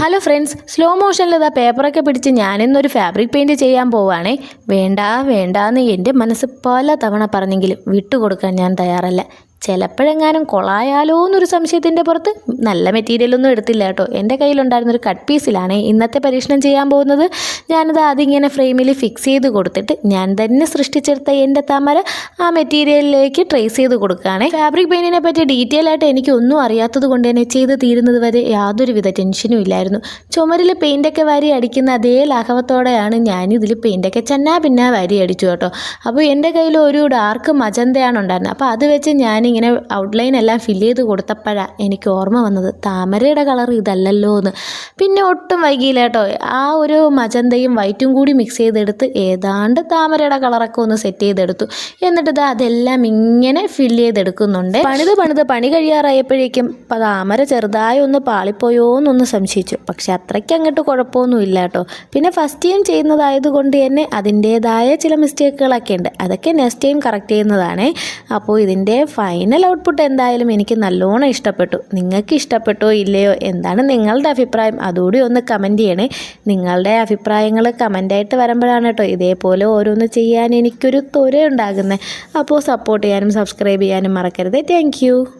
Hello friends slow മോഷനിൽ ഇതാ പേപ്പറൊക്കെ പിടിച്ച് ഞാനിന്നൊരു ഫാബ്രിക് പെയിന്റ് ചെയ്യാൻ പോവുകയാണേ വേണ്ട വേണ്ടാന്ന് എന്റെ മനസ്സ് പല തവണ പറഞ്ഞെങ്കിലും വിട്ടുകൊടുക്കാൻ ഞാൻ തയ്യാറല്ല. ചിലപ്പോഴെങ്ങാനും കൊളായാലോ എന്നൊരു സംശയത്തിന്റെ പുറത്ത് നല്ല മെറ്റീരിയലൊന്നും എടുത്തില്ല കേട്ടോ. എന്റെ കയ്യിലുണ്ടായിരുന്നൊരു കട്ട് പീസിലാണ് ഇന്നത്തെ പരീക്ഷണം ചെയ്യാൻ പോകുന്നത്. ഞാനത് അതിങ്ങനെ ഫ്രെയിമിൽ ഫിക്സ് ചെയ്ത് കൊടുത്തിട്ട് ഞാൻ തന്നെ സൃഷ്ടിച്ചെടുത്ത എന്റെ തമര ആ മെറ്റീരിയലിലേക്ക് ട്രേസ് ചെയ്ത് കൊടുക്കുകയാണ്. ഫാബ്രിക് പെയിന്റിനെ പറ്റി ഡീറ്റെയിൽ ആയിട്ട് എനിക്കൊന്നും അറിയാത്തത് കൊണ്ട് തന്നെ ചെയ്ത് തീരുന്നത് വരെ യാതൊരുവിധ ടെൻഷനും ഇല്ലായിരുന്നു. ചുമരിൽ പെയിന്റൊക്കെ വാരി അടിക്കുന്ന അതേ ലാഘവത്തോടെയാണ് ഞാനിതിൽ പെയിന്റൊക്കെ ചെന്നാ പിന്നെ വാരി അടിച്ചു കേട്ടോ. അപ്പോൾ എന്റെ കയ്യിൽ ഒരു ഡാർക്ക് മജന്തയാണ് ഉണ്ടായിരുന്നത്. അപ്പോൾ അത് വെച്ച് ഞാനിങ്ങനെ ഔട്ട്ലൈൻ എല്ലാം ഫില്ല് ചെയ്ത് കൊടുത്തപ്പോഴാണ് എനിക്ക് ഓർമ്മ വന്നത്. താമരയുടെ കളർ ഇതല്ലല്ലോ എന്ന് പിന്നെ ഒട്ടും വൈകിയില്ല കേട്ടോ. ആ ഒരു മജന്തയും വൈറ്റും കൂടി മിക്സ് ചെയ്തെടുത്ത് ഏതാണ്ട് താമരയുടെ കളറൊക്കെ ഒന്ന് സെറ്റ് ചെയ്തെടുത്തു. എന്നിട്ട് ഇത് അതെല്ലാം ഇങ്ങനെ ഫില്ല് ചെയ്തെടുക്കുന്നുണ്ട്. പണിത് പണിത് പണി കഴിയാറായപ്പോഴേക്കും താമര ചെറുതായി ഒന്ന് പാളിപ്പോയോ എന്നൊന്ന് സംശയിച്ചു. പക്ഷെ അത്രയ്ക്ക് അങ്ങോട്ട് കുഴപ്പമൊന്നും ഇല്ല കേട്ടോ. പിന്നെ ഫസ്റ്റ് ടൈം ചെയ്യുന്നതായതുകൊണ്ട് തന്നെ അതിന്റേതായ ചില മിസ്റ്റേക്കുകളൊക്കെ ഉണ്ട്. അതൊക്കെ നെക്സ്റ്റ് ടൈം കറക്റ്റ് ചെയ്യുന്നതാണേ. അപ്പോൾ ഇതിന്റെ ഫൈനൽ ഔട്ട്പുട്ട് എന്തായാലും എനിക്ക് നല്ലോണം ഇഷ്ടപ്പെട്ടു. നിങ്ങൾക്ക് ഇഷ്ടപ്പെട്ടോ ഇല്ലയോ എന്താണ് നിങ്ങളുടെ അഭിപ്രായം? അതുകൂടി ഒന്ന് കമന്റ് ചെയ്യണേ. നിങ്ങളുടെ അഭിപ്രായങ്ങൾ കമന്റായിട്ട് വരുമ്പോഴാണ് കേട്ടോ ഇതേപോലെ ഓരോന്ന് ചെയ്യാൻ എനിക്കൊരു ത്വര ഉണ്ടാകുന്നത് അപ്പോൾ സപ്പോർട്ട് ചെയ്യാനും സബ്സ്ക്രൈബ് ചെയ്യാനും മറക്കരുത്. താങ്ക്